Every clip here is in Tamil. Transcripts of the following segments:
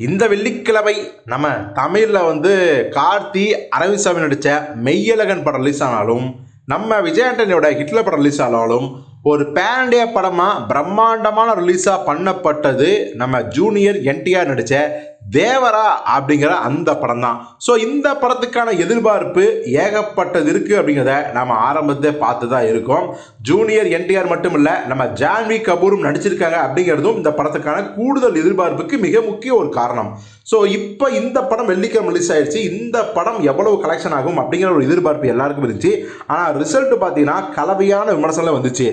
இந்த வெள்ளிக்கிழமை நம்ம தமிழில் வந்து கார்த்தி அரவிந்த்சாமி நடித்த மெய்யழகன் படம் ரிலீஸ் ஆனாலும் நம்ம விஜய் ஆண்டனியோட ஹிட்லர் படம் ரிலீஸ் ஆனாலும் ஒரு பேண்டிய படமாக பிரம்மாண்டமான ரிலீஸாக பண்ணப்பட்டது நம்ம ஜூனியர் என்டிஆர் நடித்த தேவரா அப்படிங்கிற அந்த படம் தான் ஸோ இந்த படத்துக்கான எதிர்பார்ப்பு ஏகப்பட்டது இருக்குது அப்படிங்கிறத நம்ம ஆரம்பத்தை பார்த்து தான் இருக்கோம் ஜூனியர் என்டிஆர் மட்டும் இல்லை நம்ம ஜான்வி கபூரும் நடிச்சிருக்காங்க அப்படிங்கிறதும் இந்த படத்துக்கான கூடுதல் எதிர்பார்ப்புக்கு மிக முக்கிய ஒரு காரணம். ஸோ இப்போ இந்த படம் வெள்ளிக்கிழமை ரிலீஸ் ஆயிடுச்சு இந்த படம் எவ்வளவு கலெக்ஷன் ஆகும் அப்படிங்கிற ஒரு எதிர்பார்ப்பு எல்லாருக்கும் இருந்துச்சு. ஆனால் ரிசல்ட் பார்த்தீங்கன்னா கலவையான விமர்சனம் வந்துச்சு.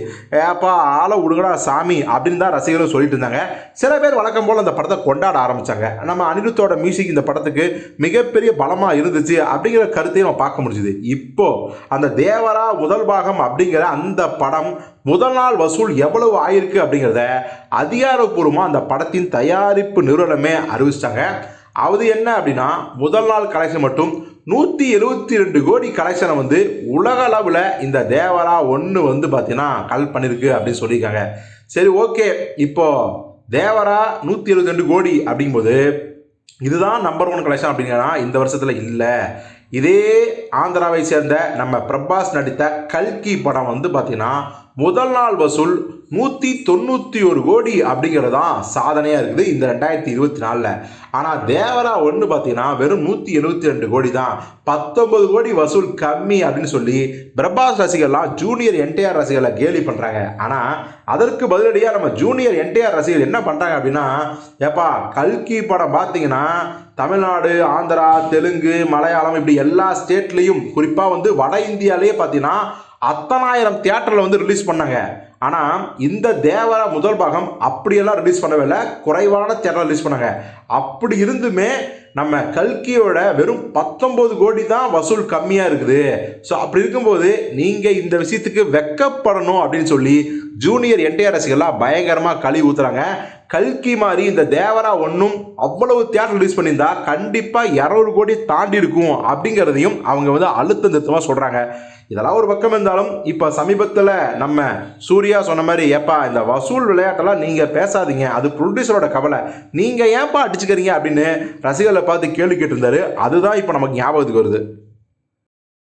ஏப்பா ஆளை விடுங்கடா சாமி அப்படின்னு தான் ரசிகர்கள் சொல்லிட்டு இருந்தாங்க. சில பேர் வழக்கம் போல் அந்த படத்தை கொண்டாட ஆரம்பித்தாங்க நம்ம அனிருத்தோட மியூசிக் இந்த படத்துக்கு மிகப்பெரிய பலமாக இருந்துச்சு அப்படிங்கிற கருத்தையும் நம்ம பார்க்க முடிஞ்சுது. இப்போ அந்த தேவரா முதல் பாகம் அப்படிங்கிற அந்த படம் முதல் நாள் வசூல் எவ்வளவு ஆயிருக்கு அப்படிங்கிறத அதிகாரப்பூர்வமாக அந்த படத்தின் தயாரிப்பு நிறுவனமே அறிவிச்சிட்டாங்க அது என்ன அப்படின்னா முதல் நாள் கலெக்ஷன் மட்டும் நூற்றி எழுபத்தி ரெண்டு கோடி கலெக்ஷனை வந்து உலக அளவில் இந்த தேவரா ஒன்று வந்து பார்த்தீங்கன்னா கல் பண்ணியிருக்கு அப்படின்னு சொல்லியிருக்காங்க. சரி ஓகே. இப்போ தேவரா நூற்றி எழுபத்தி ரெண்டு கோடி அப்படிங்கும்போது இதுதான் நம்பர் ஒன் கலெக்ஷன் அப்படிங்கன்னா இந்த வருஷத்தில் இல்லை. இதே ஆந்திராவை சேர்ந்த நம்ம பிரபாஸ் நடித்த கல்கி படம் வந்து பார்த்தீங்கன்னா முதல் நாள் வசூல் நூற்றி தொண்ணூற்றி ஒரு கோடி அப்படிங்கிறது தான் சாதனையாக இருக்குது இந்த ரெண்டாயிரத்தி இருபத்தி நாலில். ஆனால் தேவரா ஒன்று பார்த்தீங்கன்னா வெறும் நூற்றி எழுபத்தி ரெண்டு கோடி தான். பத்தொன்பது கோடி வசூல் கம்மி அப்படின்னு சொல்லி பிரபாஸ் ரசிகர்லாம் ஜூனியர் என்டிஆர் ரசிகர்களை கேலி பண்ணுறாங்க ஆனால் அதற்கு பதிலடியாக நம்ம ஜூனியர் என்டிஆர் ரசிகர் என்ன பண்ணுறாங்க அப்படின்னா ஏப்பா கல்கி படம் பார்த்தீங்கன்னா தமிழ்நாடு ஆந்திரா தெலுங்கு மலையாளம் இப்படி எல்லா ஸ்டேட்லேயும் குறிப்பாக வந்து வட இந்தியாலேயே பார்த்தீங்கன்னா அத்தனாயிரம் தியேட்டரில் வந்து ரிலீஸ் பண்ணாங்க. ஆனால் இந்த தேவர முதல் பாகம் அப்படியெல்லாம் ரிலீஸ் பண்ணவே இல்லை. குறைவான தியேட்டரில் ரிலீஸ் பண்ணாங்க. அப்படி இருந்துமே நம்ம கல்கியோட வெறும் பத்தொம்போது கோடி தான் வசூல் கம்மியாக இருக்குது. ஸோ அப்படி இருக்கும்போது நீங்கள் இந்த விஷயத்துக்கு வெக்கப்படணும் அப்படின்னு சொல்லி ஜூனியர் என்டிஆர் ரசிகர்லாம் பயங்கரமாக கழி ஊத்துறாங்க. கல்கி மாதிரி இந்த தேவரா ஒன்றும் அவ்வளவு தியேட்டர் ரிலீஸ் பண்ணியிருந்தா கண்டிப்பாக இரநூறு கோடி தாண்டி இருக்கும் அப்படிங்கிறதையும் அவங்க வந்து அழுத்தம் திருத்தமாக சொல்கிறாங்க இதெல்லாம் ஒரு பக்கம் இருந்தாலும் இப்போ சமீபத்தில் நம்ம சூர்யா சொன்ன மாதிரி ஏப்பா இந்த வசூல் விளையாட்டெல்லாம் நீங்கள் பேசாதீங்க. அது ப்ரொடியூசரோட கவலை. நீங்கள் ஏன்பா அடிச்சுக்கிறீங்க அப்படின்னு ரசிகர்களை பார்த்து கேள்வி கேட்டிருந்தாரு. அதுதான் இப்போ நமக்கு ஞாபகத்துக்கு வருது.